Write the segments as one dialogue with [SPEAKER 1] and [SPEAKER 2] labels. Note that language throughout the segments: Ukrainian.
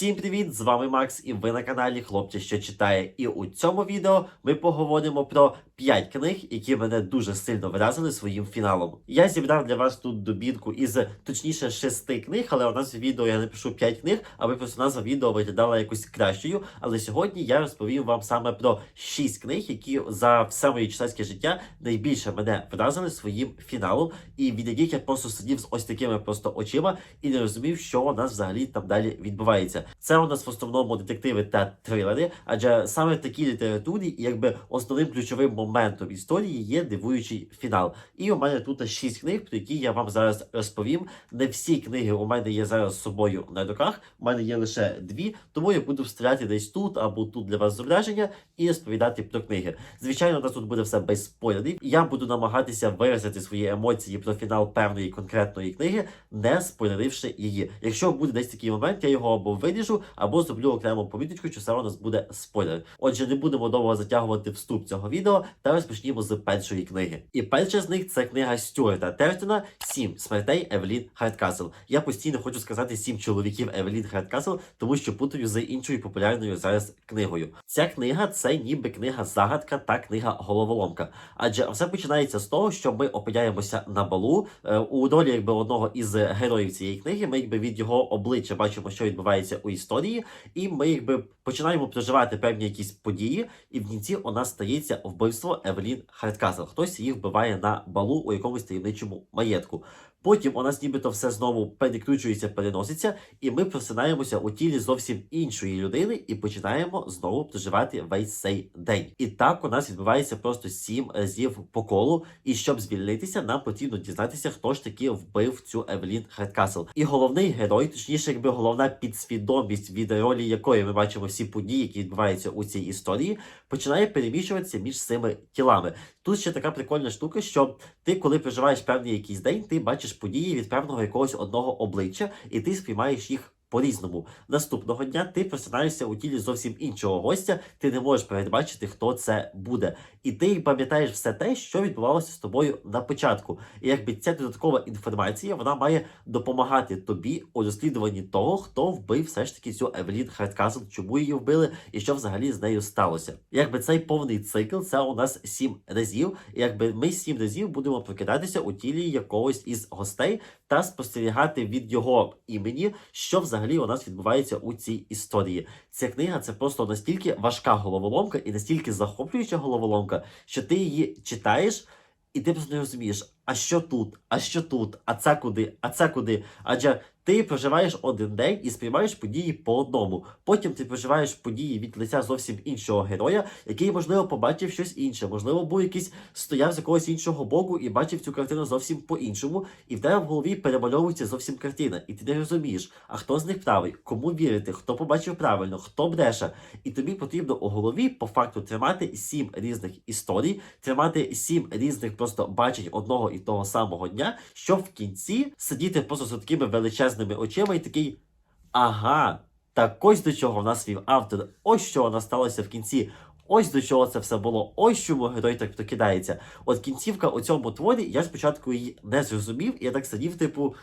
[SPEAKER 1] Всім привіт! З вами Макс, і ви на каналі Хлопче, що читає. І у цьому відео ми поговоримо про 5 книг, які мене дуже сильно вразили своїм фіналом. Я зібрав для вас тут добірку із точніше 6 книг, але у нас в відео я напишу 5 книг, аби просто назва відео виглядала якось кращою. Але сьогодні я розповім вам саме про 6 книг, які за все моє читацьке життя найбільше мене вразили своїм фіналом, і від яких я просто сидів з ось такими просто очима і не розумів, що у нас взагалі там далі відбувається. Це у нас в основному детективи та трилери, адже саме в такій літературі, якби основним ключовим моментом історії є дивуючий фінал. І у мене тут шість книг, про які я вам зараз розповім. Не всі книги у мене є зараз з собою на руках. У мене є лише дві, тому я буду вставляти десь тут або тут для вас зображення і розповідати про книги. Звичайно, у нас тут буде все без спойлерів. Я буду намагатися виразити свої емоції про фінал певної конкретної книги, не спойлеривши її. Якщо буде десь такий момент, я його або виріжу, або зроблю окрему поміточку, що це у нас буде спойлер. Отже, не будемо довго затягувати вступ цього відео та розпочнімо з першої книги. І перша з них це книга Стюарта Тертона Сім смертей Евелін Хардкасл. Я постійно хочу сказати сім чоловіків Евелін Хардкасл, тому що путаю з іншою популярною зараз книгою. Ця книга це ніби книга загадка та книга головоломка. Адже все починається з того, що ми опиняємося на балу е, у долі якби одного із героїв цієї книги. Ми якби від його обличчя бачимо, що відбувається у історії, і ми якби починаємо проживати певні якісь події, і в кінці у нас стається вбивство Евелін Хардкасл. Хтось її вбиває на балу у якомусь таємничому маєтку. Потім у нас нібито все знову перекручується, переноситься, і ми просинаємося у тілі зовсім іншої людини і починаємо знову проживати весь цей день. І так у нас відбувається просто сім разів по колу. І щоб звільнитися, нам потрібно дізнатися, хто ж таки вбив цю Евелін Хардкасл. І головний герой, точніше, якби головна підсвідомість, від ролі якої ми бачимо всі події, які відбуваються у цій історії, починає переміщуватися між цими тілами. Тут ще така прикольна штука, що ти, коли проживаєш певний якийсь день, ти бачиш події від певного якогось одного обличчя, і ти сприймаєш їх. По-різному наступного дня ти просинаєшся у тілі зовсім іншого гостя, ти не можеш передбачити, хто це буде. І ти пам'ятаєш все те, що відбувалося з тобою на початку. І якби ця додаткова інформація вона має допомагати тобі у розслідуванні того, хто вбив все ж таки цю Евелін Хардкасл, чому її вбили і що взагалі з нею сталося. Якби цей повний цикл це у нас сім разів. І якби ми сім разів будемо прокидатися у тілі якогось із гостей та спостерігати від його імені, що взагалі у нас відбувається у цій історії. Ця книга це просто настільки важка головоломка і настільки захоплююча головоломка, що ти її читаєш. І ти просто не розумієш, а що тут, а що тут, а це куди, а це куди. Адже ти проживаєш один день і сприймаєш події по одному. Потім ти проживаєш події від лиця зовсім іншого героя, який, можливо, побачив щось інше. Можливо, був якийсь стояв з якогось іншого боку і бачив цю картину зовсім по-іншому, і в тебе в голові перемальовується зовсім картина. І ти не розумієш, а хто з них правий, кому вірити, хто побачив правильно, хто бреше. І тобі потрібно у голові по факту тримати сім різних історій, тримати сім різних просто бачень одного і того самого дня, щоб в кінці сидіти просто з такими величезними очима і такий. Ага, так ось до чого в нас вів автор. Ось що вона сталося в кінці. Ось до чого це все було. Ось чому герой так покидається. От кінцівка у цьому творі, я спочатку її не зрозумів, і я так сидів, типу.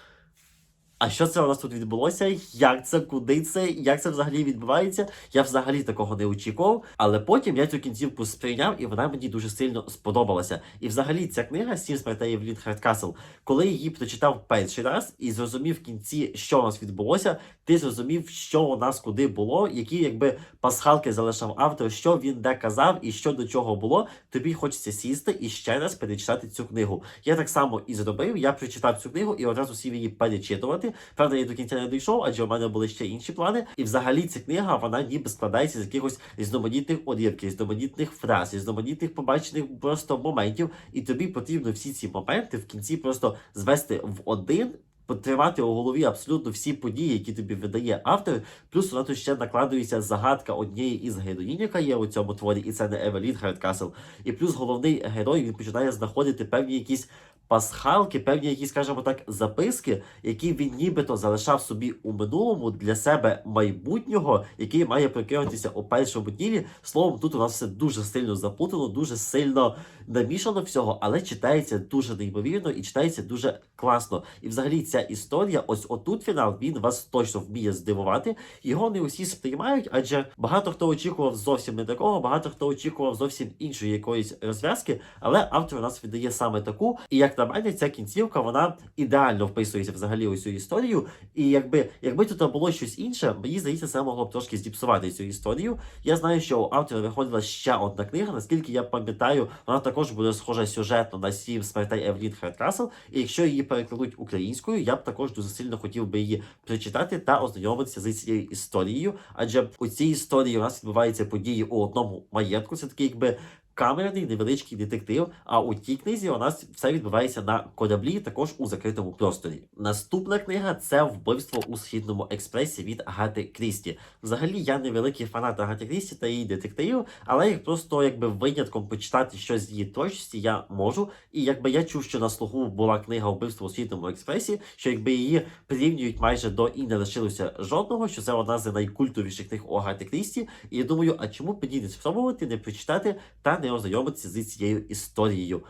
[SPEAKER 1] А що це у нас тут відбулося? Як це, куди це, як це взагалі відбувається? Я взагалі такого не очікував. Але потім я цю кінцівку сприйняв, і вона мені дуже сильно сподобалася. І взагалі ця книга Сім смертей Евелін Хардкасл, коли її прочитав перший раз і зрозумів в кінці, що у нас відбулося, ти зрозумів, що у нас куди було, які якби пасхалки залишав автор, що він де казав і що до чого було. Тобі хочеться сісти і ще раз перечитати цю книгу. Я так само і зробив. Я прочитав цю книгу і одразу сів її перечитувати. Правда, я до кінця не дійшов, адже у мене були ще інші плани. І взагалі ця книга вона ніби складається з якихось різноманітних одірків, різноманітних фраз, різноманітних побачених просто моментів. І тобі потрібно всі ці моменти в кінці просто звести в один. Потримати у голові абсолютно всі події, які тобі видає автор. Плюс вона тут ще накладується загадка однієї із героїнь, яка є у цьому творі, і це не Евелін Хардкасл. І плюс головний герой він починає знаходити певні якісь пасхалки, певні якісь, скажімо так, записки, які він нібито залишав собі у минулому для себе майбутнього, який має прокинутися у першому ділі. Словом, тут у нас все дуже сильно заплутано, дуже сильно намішано всього, але читається дуже неймовірно і читається дуже класно. І взагалі ця історія, ось отут фінал, він вас точно вміє здивувати. Його не усі сприймають, адже багато хто очікував зовсім не такого, багато хто очікував зовсім іншої якоїсь розв'язки, але автор у нас віддає саме таку. І як на мене, ця кінцівка вона ідеально вписується взагалі у цю історію. І якби якби тут було щось інше, мені здається, це могло б трошки зіпсувати цю історію. Я знаю, що у автора виходила ще одна книга. Наскільки я пам'ятаю, вона також буде схожа сюжетно на сім смертей Евлін Хартрасел. І якщо її перекладуть українською, я б також дуже сильно хотів би її прочитати та ознайомитися з цією історією. Адже у цій історії у нас відбуваються події у одному маєтку. Це такий, якби. Камерний невеличкий детектив. А у тій книзі у нас все відбувається на кораблі, також у закритому просторі. Наступна книга це вбивство у східному експресі від Агати Крісті. Взагалі, я не великий фанат Агати Крісті та її детективів, але як просто якби винятком почитати щось з її творчості я можу. І якби я чув, що на слуху була книга вбивство у східному експресі, що якби її порівнюють майже до і не лишилося жодного, що це одна з найкультовіших книг у Агати Крісті. І я думаю, а чому б тоді не спробувати, не прочитати та не ознайомитися з цією історією.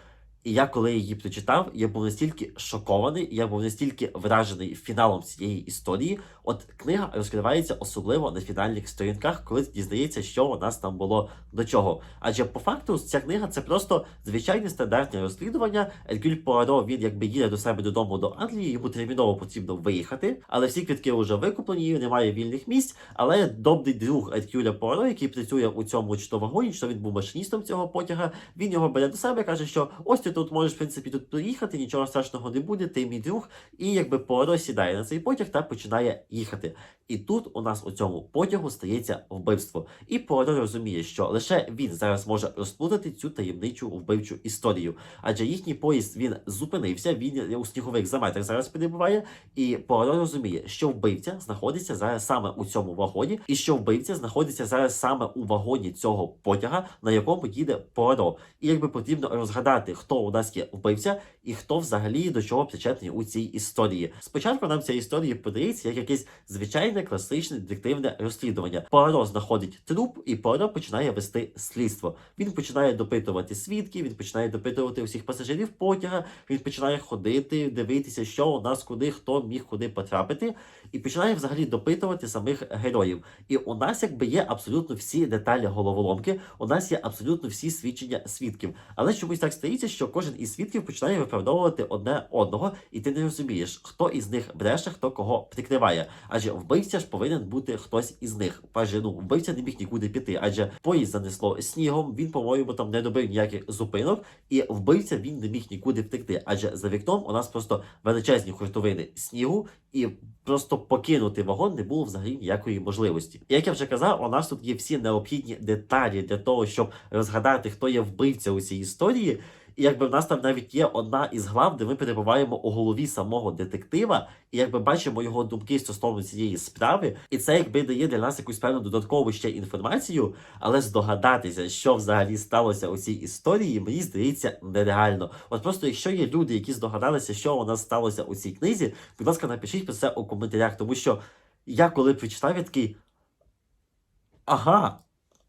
[SPEAKER 1] І я, коли її прочитав, я був настільки шокований, я був настільки вражений фіналом цієї історії. От книга розкривається особливо на фінальних сторінках, коли дізнається, що у нас там було до чого. Адже по факту ця книга це просто звичайне стандартне розслідування. Елькюль Пуаро, він якби їде до себе додому до Англії, йому терміново потрібно виїхати, але всі квитки вже викуплені, немає вільних місць. Але добрий друг Елькюля Пуаро, який працює у цьому чи то вагоні, що він був машиністом цього потяга, він його бере до себе, каже, що ось ти тут можеш в принципі тут приїхати, нічого страшного не буде, ти мій друг. І якби Пуаро сідає на цей потяг та починає їхати. І тут у нас у цьому потягу стається вбивство. І Пуаро розуміє, що лише він зараз може розплутати цю таємничу вбивчу історію. Адже їхній поїзд він зупинився, він у снігових заметах зараз перебуває. І Пуаро розуміє, що вбивця знаходиться зараз саме у цьому вагоні, і що вбивця знаходиться зараз саме у вагоні цього потяга, на якому їде Пуаро. І якби потрібно розгадати, хто у нас є вбивця і хто взагалі до чого причетний у цій історії. Спочатку нам ця історія подається як якесь звичайне класичне детективне розслідування. Пуаро знаходить труп, і Пуаро починає вести слідство. Він починає допитувати свідків, він починає допитувати усіх пасажирів потяга. Він починає ходити, дивитися, що у нас куди, хто міг куди потрапити, і починає взагалі допитувати самих героїв. І у нас якби є абсолютно всі деталі головоломки. У нас є абсолютно всі свідчення свідків. Але чомусь так стається, що кожен із свідків починає виправдовувати одне одного, і ти не розумієш, хто із них бреше, хто кого прикриває. Адже вбивця ж повинен бути хтось із них. Паже, ну вбивця не міг нікуди піти, адже поїзд занесло снігом. Він, по-моєму, там не добив ніяких зупинок, і вбивця він не міг нікуди втекти. Адже за вікном у нас просто величезні хуртовини снігу, і просто покинути вагон не було взагалі ніякої можливості. Як я вже казав, у нас тут є всі необхідні деталі для того, щоб розгадати, хто є вбивця у цій історії. І якби в нас там навіть є одна із глав, де ми перебуваємо у голові самого детектива, і якби бачимо його думки стосовно цієї справи, і це якби дає для нас якусь певну додаткову ще інформацію, але здогадатися, що взагалі сталося у цій історії, мені здається нереально. От просто якщо є люди, які здогадалися, що у нас сталося у цій книзі, будь ласка, напишіть про це у коментарях, тому що я коли прочитав, я такий. Ага,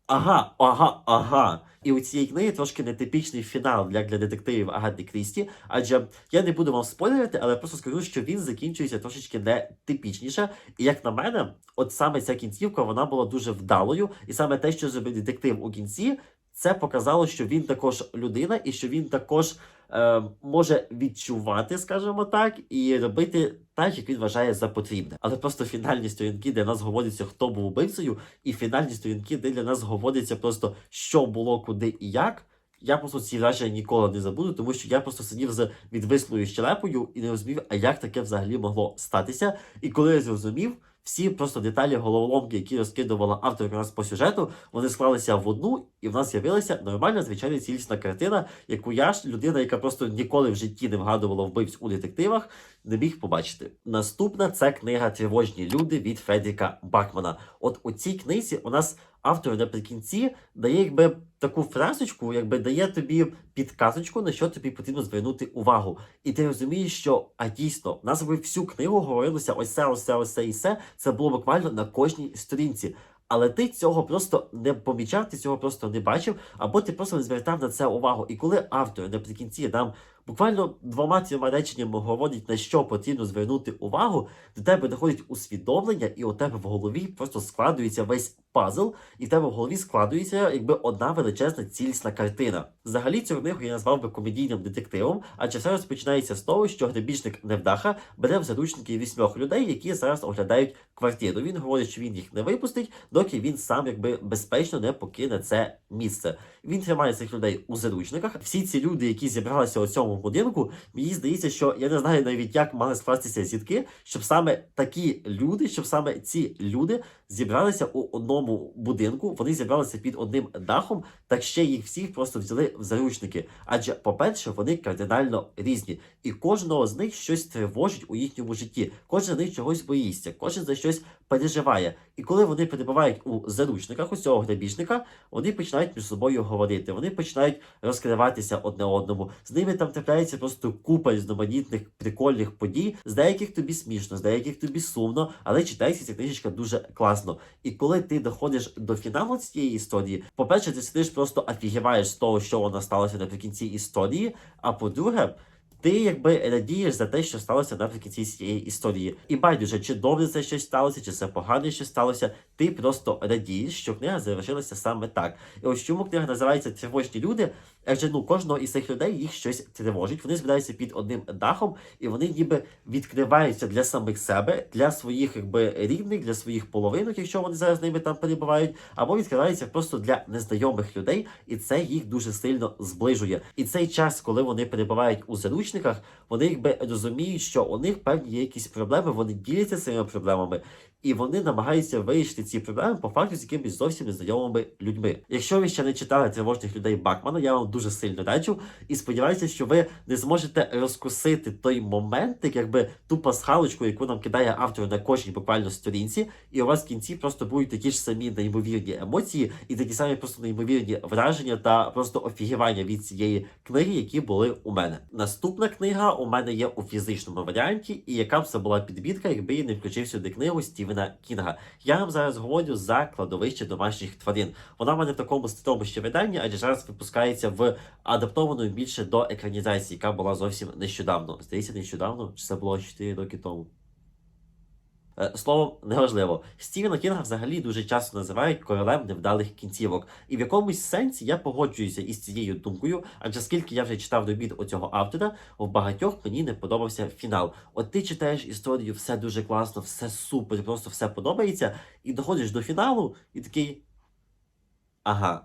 [SPEAKER 1] ага, ага, ага. І у цієї книги трошки нетипічний фінал для, для детективів Агати Крісті, адже я не буду вам спойлерити, але просто скажу, що він закінчується трошечки нетипічніше. І як на мене, от саме ця кінцівка вона була дуже вдалою, і саме те, що зробив детектив у кінці, це показало, що він також людина, і що він також е, може відчувати, скажімо так, і робити так, як він вважає за потрібне. Але просто фінальні сторінки, де нас говориться, хто був убивцею, і фінальні сторінки, де для нас говориться просто, що було, куди і як. Я просто ці враження ніколи не забуду, тому що я просто сидів з відвислою щелепою і не розумів, а як таке взагалі могло статися. І коли я зрозумів, всі просто деталі головоломки, які розкидувала авторка нас по сюжету, вони склалися в одну, і в нас з'явилася нормальна, звичайна цілісна картина, яку я ж людина, яка просто ніколи в житті не вгадувала вбивць у детективах, не міг побачити. Наступна це книга Тривожні люди від Фредеріка Бакмана. От у цій книзі у нас автор наприкінці дає якби таку фразочку, якби дає тобі підказочку, на що тобі потрібно звернути увагу. І ти розумієш, що а дійсно нас би всю книгу говорилося ось це, ось це, ось це і все. Це було буквально на кожній сторінці. Але ти цього просто не помічав, ти цього просто не бачив, або ти просто не звертав на це увагу. І коли автор наприкінці нам буквально двома трьома реченнями говорить, на що потрібно звернути увагу, до тебе доходить усвідомлення, і у тебе в голові просто складується весь пазл, і в тебе в голові складується якби одна величезна цілісна картина. Взагалі цю книгу я назвав би комедійним детективом, адже все розпочинається з того, що грабіжник невдаха бере в заручники вісьмох людей, які зараз оглядають квартиру. Він говорить, що він їх не випустить, доки він сам якби безпечно не покине це місце. Він тримає цих людей у заручниках. Всі ці люди, які зібралися у цьому будинку, мені здається, що я не знаю навіть як мали скластися зітки, щоб саме такі люди, щоб саме ці люди зібралися у одному будинку. Вони зібралися під одним дахом, так ще їх всіх просто взяли в заручники. Адже, по-перше, вони кардинально різні, і кожного з них щось тривожить у їхньому житті. Кожен з них чогось боїться, кожен за щось переживає. І коли вони перебувають у заручниках у цього грабіжника, вони починають між собою говорити. Вони починають розкриватися одне одному. З ними там трапляється просто купа різноманітних прикольних подій. З деяких тобі смішно, з деяких тобі сумно, але читається ця книжечка дуже класно. І коли ти доходиш до фіналу цієї історії, по-перше, ти сидиш просто офігіваєш з того, що вона сталося наприкінці історії. А по-друге, ти якби радієш за те, що сталося наприкінці цієї історії. І байдуже, чи добре це щось сталося, чи це погане щось сталося. Ти просто радієш, що книга завершилася саме так. І ось чому книга називається Тривожні люди, адже ну кожного із цих людей їх щось тривожить. Вони збираються під одним дахом, і вони ніби відкриваються для самих себе, для своїх якби рідних, для своїх половинок, якщо вони зараз ними там перебувають, або відкриваються просто для незнайомих людей, і це їх дуже сильно зближує. І цей час, коли вони перебувають у заручниках, вони якби розуміють, що у них певні є якісь проблеми, вони діляться цими проблемами. І вони намагаються вирішити ці проблеми по факту з якимись зовсім незнайомими людьми. Якщо ви ще не читали тривожних людей Бакмана, я вам дуже сильно раджу і сподіваюся, що ви не зможете розкусити той момент, якби ту пасхалочку, яку нам кидає автор на кожній буквально сторінці, і у вас в кінці просто будуть такі ж самі неймовірні емоції, і такі самі просто неймовірні враження та просто офігівання від цієї книги, які були у мене. Наступна книга у мене є у фізичному варіанті, і яка б це була підбірка, якби я не включив сюди книгу Стівена Кінга. Я вам зараз говорю за кладовище домашніх тварин. Вона в мене в такому старому ще виданні, адже зараз випускається в адаптованою більше до екранізації, яка була зовсім нещодавно. Здається, нещодавно, чи це було 4 роки тому. Е, Словом, неважливо. Стівена Кінга взагалі дуже часто називають королем невдалих кінцівок. І в якомусь сенсі я погоджуюся із цією думкою, адже скільки я вже читав добіт оцього автора, в багатьох мені не подобався фінал. От ти читаєш історію, все дуже класно, все супер, просто все подобається, і доходиш до фіналу, і такий. Ага.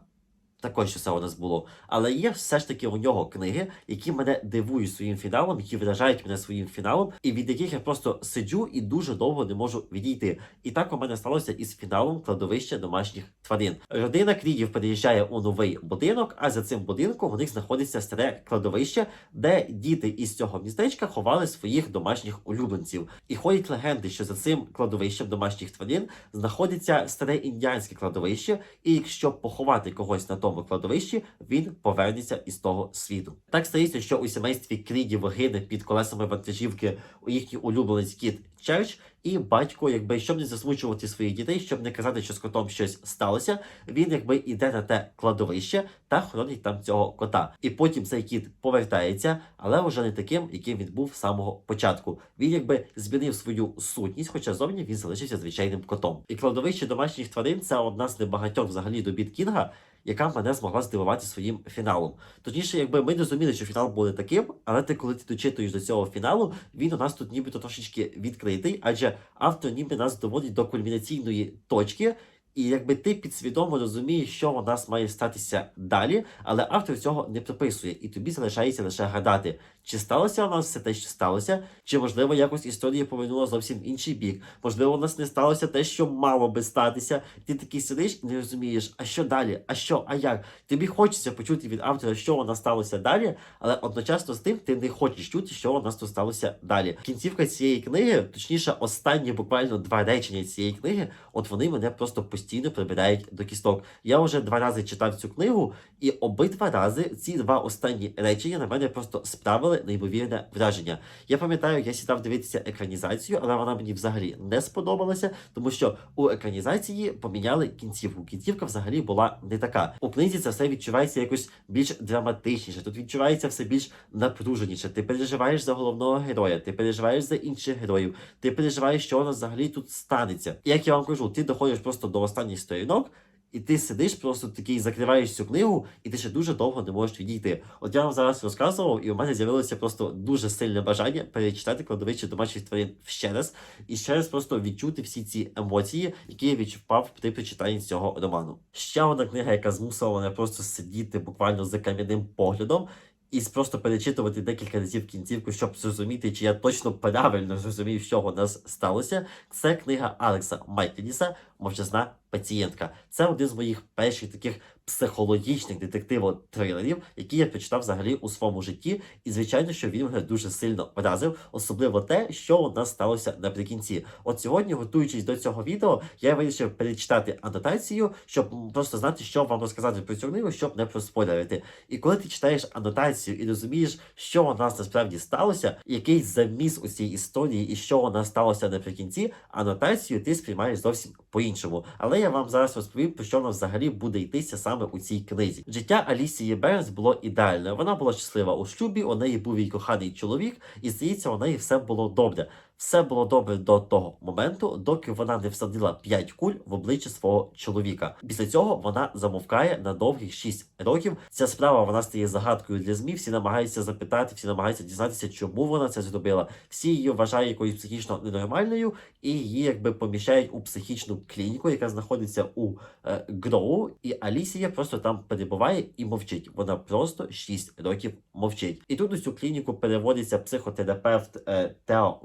[SPEAKER 1] Також це у нас було. Але є все ж таки у нього книги, які мене дивують своїм фіналом, які вражають мене своїм фіналом, і від яких я просто сиджу і дуже довго не можу відійти. І так у мене сталося із фіналом кладовища домашніх тварин. Родина Крідів переїжджає у новий будинок, а за цим будинком у них знаходиться старе кладовище, де діти із цього містечка ховали своїх домашніх улюбленців. І ходять легенди, що за цим кладовищем домашніх тварин знаходиться старе індіанське кладовище, і якщо поховати когось на тому кладовищі, він повернеться із того світу. Так стається, що у сімействі Крідів гине під колесами вантажівки у їхній улюбленець кіт Черч, і батько, якби щоб не засмучувати своїх дітей, щоб не казати, що з котом щось сталося, він якби іде на те кладовище та хоронить там цього кота. І потім цей кіт повертається, але вже не таким, яким він був з самого початку. Він якби змінив свою сутність, хоча зовні він залишився звичайним котом. І кладовище домашніх тварин це одна з небагатьох взагалі добіт Кінга, яка мене змогла здивувати своїм фіналом. Точніше, якби ми не розуміли, що фінал буде таким, але ти, коли ти дочитуєш до цього фіналу, він у нас тут нібито трошечки відкритий, адже автор ніби нас доводить до кульмінаційної точки. І якби ти підсвідомо розумієш, що у нас має статися далі, але автор цього не прописує, і тобі залишається лише гадати, чи сталося у нас все те, що сталося, чи можливо якось історія повернула зовсім інший бік. Можливо, у нас не сталося те, що мало би статися. Ти такий сидиш і не розумієш, а що далі, а що, а як. Тобі хочеться почути від автора, що нас сталося далі, але одночасно з тим ти не хочеш чути, що у нас тут сталося далі. Кінцівка цієї книги, точніше, останні буквально два речення цієї книги, от вони мене просто постійно прибирають до кісток. Я вже два рази читав цю книгу, і обидва рази ці два останні речення на мене просто справили неймовірне враження. Я пам'ятаю, я сідав дивитися екранізацію, але вона мені взагалі не сподобалася, тому що у екранізації поміняли кінцівку. Кінцівка взагалі була не така. У книзі це все відчувається якось більш драматичніше. Тут відчувається все більш напруженіше. Ти переживаєш за головного героя, ти переживаєш за інших героїв, ти переживаєш, що нас взагалі тут станеться. Як я вам кажу, ти доходиш просто до останніх сторінок. І ти сидиш просто такий, закриваєш цю книгу, і ти ще дуже довго не можеш відійти. От я вам зараз розказував, і у мене з'явилося просто дуже сильне бажання перечитати кладовище домашніх тварин ще раз, і ще раз просто відчути всі ці емоції, які я відчував при прочитанні цього роману. Ще одна книга, яка змусила мене просто сидіти буквально за кам'яним поглядом. І просто перечитувати декілька разів кінцівку, щоб зрозуміти, чи я точно правильно зрозумів, що у нас сталося. Це книга Алекса Майкеніса, Мовчазна пацієнтка. Це один з моїх перших таких психологічних детективо-трилерів, які я прочитав взагалі у своєму житті. І звичайно, що він мене дуже сильно вразив, особливо те, що у нас сталося наприкінці. От сьогодні, готуючись до цього відео, я вирішив перечитати анотацію, щоб просто знати, що вам розказати про цю книгу, щоб не проспойлерити. І коли ти читаєш анотацію і розумієш, що у нас насправді сталося, який заміс у цій історії, і що у нас сталося наприкінці, анотацію ти сприймаєш зовсім по-іншому. Але я вам зараз розповім, про що нам взагалі буде йтися саме у цій книзі. Життя Алісії Бернс було ідеальне. Вона була щаслива у шлюбі, у неї був її коханий чоловік, і здається, у неї все було добре. Все було добре до того моменту, доки вона не всадила 5 куль в обличчя свого чоловіка. Після цього вона замовкає на довгих 6 років. Ця справа вона стає загадкою для змі. Всі намагаються запитати, всі намагаються дізнатися, чому вона це зробила. Всі її вважають якоюсь психічно ненормальною, і її якби поміщають у психічну клініку, яка знаходиться у е, Гроу. І Алісія просто там перебуває і мовчить. Вона просто 6 років мовчить. І тут у цю клініку переводиться психотерапевт е, Тео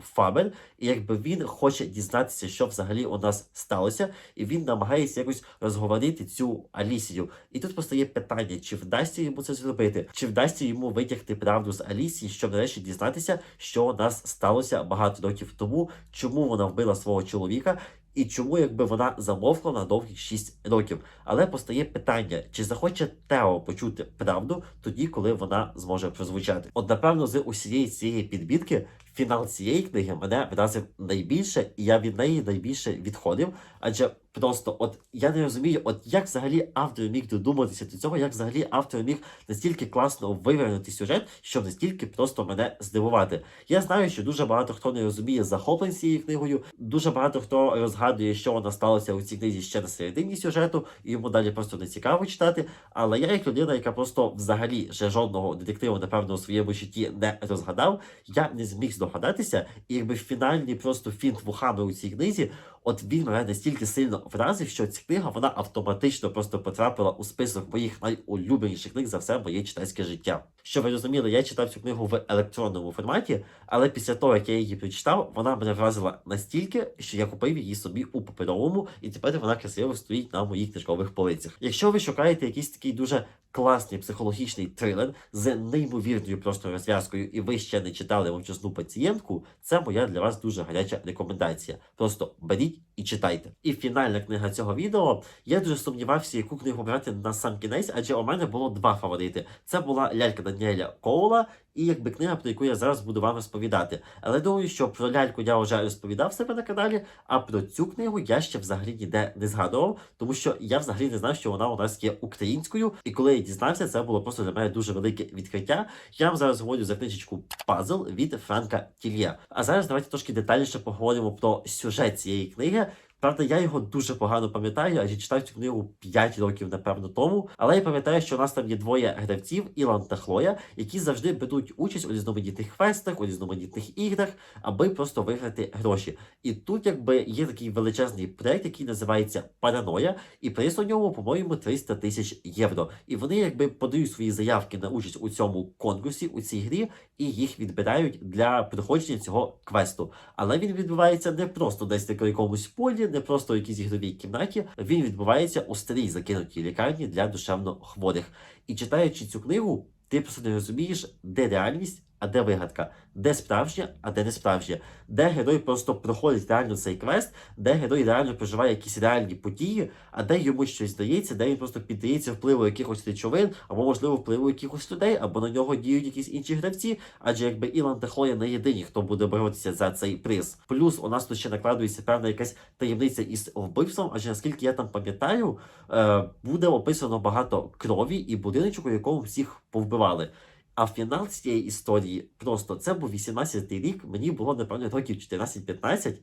[SPEAKER 1] Фабер, і якби він хоче дізнатися, що взагалі у нас сталося, і він намагається якось розговорити цю Алісію. І тут постає питання, чи вдасться йому це зробити, чи вдасться йому витягти правду з Алісії, щоб нарешті дізнатися, що у нас сталося багато років тому, чому вона вбила свого чоловіка. І чому якби вона замовкла на довгих 6 років? Але постає питання, чи захоче Тео почути правду тоді, коли вона зможе прозвучати? От напевно, з усієї цієї підбірки фінал цієї книги мене вразив найбільше, і я від неї найбільше відходив. Адже просто от я не розумію, от як взагалі автор міг додуматися до цього, як взагалі автор міг настільки класно вивернути сюжет, щоб настільки просто мене здивувати. Я знаю, що дуже багато хто не розуміє захоплень цією книгою, дуже багато хто розгадує, що вона сталося у цій книзі ще на середині сюжету, і йому далі просто не цікаво читати. Але я, як людина, яка просто взагалі ще жодного детективу, напевно, у своєму житті не розгадав, я не зміг здогадатися, і якби фінальний просто фінт вухами у цій книзі. От він мене настільки сильно вразив, що ця книга вона автоматично просто потрапила у список моїх найулюбленіших книг за все моє читацьке життя. Що ви розуміли, я читав цю книгу в електронному форматі, але після того, як я її прочитав, вона мене вразила настільки, що я купив її собі у паперовому, і тепер вона красиво стоїть на моїх книжкових полицях. Якщо ви шукаєте якийсь такий дуже класний психологічний трилер з неймовірною просто розв'язкою, і ви ще не читали мовчасну пацієнтку, це моя для вас дуже гаряча рекомендація. Просто беріть week і читайте. І фінальна книга цього відео. Я дуже сумнівався, яку книгу брати на сам кінець, адже у мене було два фаворити. Це була лялька Даніеля Коула і якби книга, про яку я зараз буду вам розповідати. Але думаю, що про ляльку я вже розповідав себе на каналі, а про цю книгу я ще взагалі ніде не згадував, тому що я взагалі не знав, що вона у нас є українською. І коли я дізнався, це було просто для мене дуже велике відкриття. Я вам зараз говорю за книжечку Пазл від Франка Тільє. А зараз давайте трошки детальніше поговоримо про сюжет цієї книги. Правда, я його дуже погано пам'ятаю, адже читав цю книгу 5 років, напевно, тому. Але я пам'ятаю, що у нас там є двоє гравців, Ілан та Хлоя, які завжди беруть участь у різноманітних квестах, у різноманітних іграх, аби просто виграти гроші. І тут, якби є такий величезний проект, який називається Параноя, і приз у ньому, по-моєму, 300 тисяч євро. І вони якби подають свої заявки на участь у цьому конкурсі, у цій грі, і їх відбирають для проходження цього квесту. Але він відбувається не просто десь на якомусь полі, не просто в якійсь ігровій кімнаті. Він відбувається у старій закинутій лікарні для душевно хворих. І читаючи цю книгу, ти просто не розумієш, де реальність, а де вигадка, де справжнє, а де не справжнє, де герой просто проходить реально цей квест, де герой реально проживає якісь реальні події, а де йому щось здається, де він просто піддається впливу якихось речовин, або можливо впливу якихось людей, або на нього діють якісь інші гравці. Адже якби Ілан та Хлоя не єдині, хто буде боротися за цей приз. Плюс у нас тут ще накладується певна якась таємниця із вбивством, адже наскільки я там пам'ятаю, е, буде описано багато крові і будиночок, у якому всіх повбивали. А фінал цієї історії просто це був 18-й рік, мені було напевно років 14-15,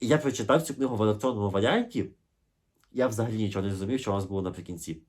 [SPEAKER 1] і я прочитав цю книгу в електронному варіанті. Я взагалі нічого не зрозумів, що у нас було наприкінці.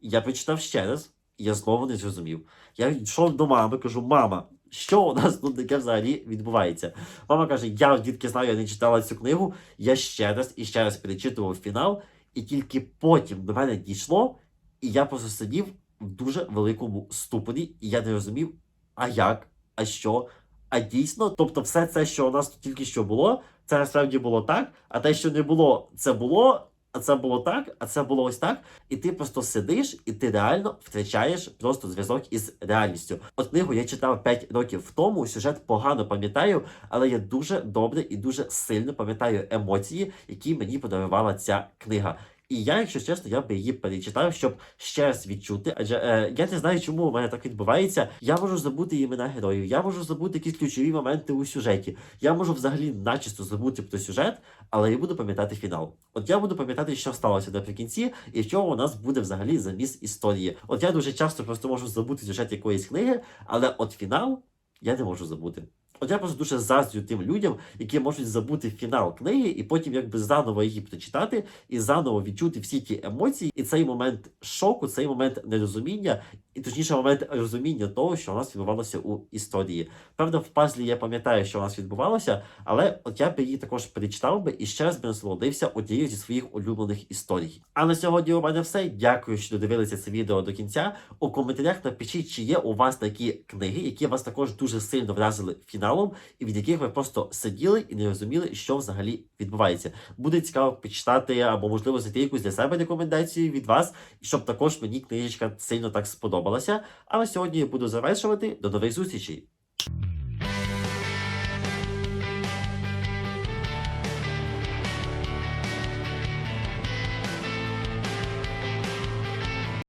[SPEAKER 1] Я прочитав ще раз, і я знову не зрозумів. Я йшов до мами, кажу: мама, що у нас тут таке взагалі відбувається? Мама каже: Я дітки знаю, я не читала цю книгу. Я ще раз і ще раз перечитував фінал, і тільки потім до мене дійшло, і я просто сидів в дуже великому ступорі, і я не розумів, а як, а що, а дійсно, тобто, все це, що у нас тут тільки що було, це насправді було так, а те, що не було, це було. А це було так, а це було ось так. І ти просто сидиш, і ти реально втрачаєш просто зв'язок із реальністю. От книгу я читав 5 років тому. Сюжет погано пам'ятаю, але я дуже добре і дуже сильно пам'ятаю емоції, які мені подарувала ця книга. І я, якщо чесно, я би її перечитав, щоб ще раз відчути. Адже е, я не знаю, чому у мене так відбувається. Я можу забути імена героїв, я можу забути якісь ключові моменти у сюжеті. Я можу взагалі начисто забути про сюжет, але я буду пам'ятати фінал. От я буду пам'ятати, що сталося наприкінці, і що у нас буде взагалі заміс історії. От я дуже часто просто можу забути сюжет якоїсь книги, але от фінал я не можу забути. От я просто дуже заздрю тим людям, які можуть забути фінал книги, і потім якби заново її прочитати і заново відчути всі ті емоції, і цей момент шоку, цей момент нерозуміння, і точніше момент розуміння того, що у нас відбувалося у історії. Правда, в пазлі я пам'ятаю, що у нас відбувалося, але от я б її також перечитав би і ще раз би насолодився однією зі своїх улюблених історій. А на сьогодні у мене все. Дякую, що додивилися це відео до кінця. У коментарях напишіть, чи є у вас такі книги, які вас також дуже сильно вразили фіналом, і від яких ви просто сиділи і не розуміли, що взагалі відбувається. Буде цікаво почитати або можливо знайти якусь для себе рекомендацію від вас, щоб також мені книжечка сильно так сподобалася. А на сьогодні я буду завершувати. До нових зустрічей!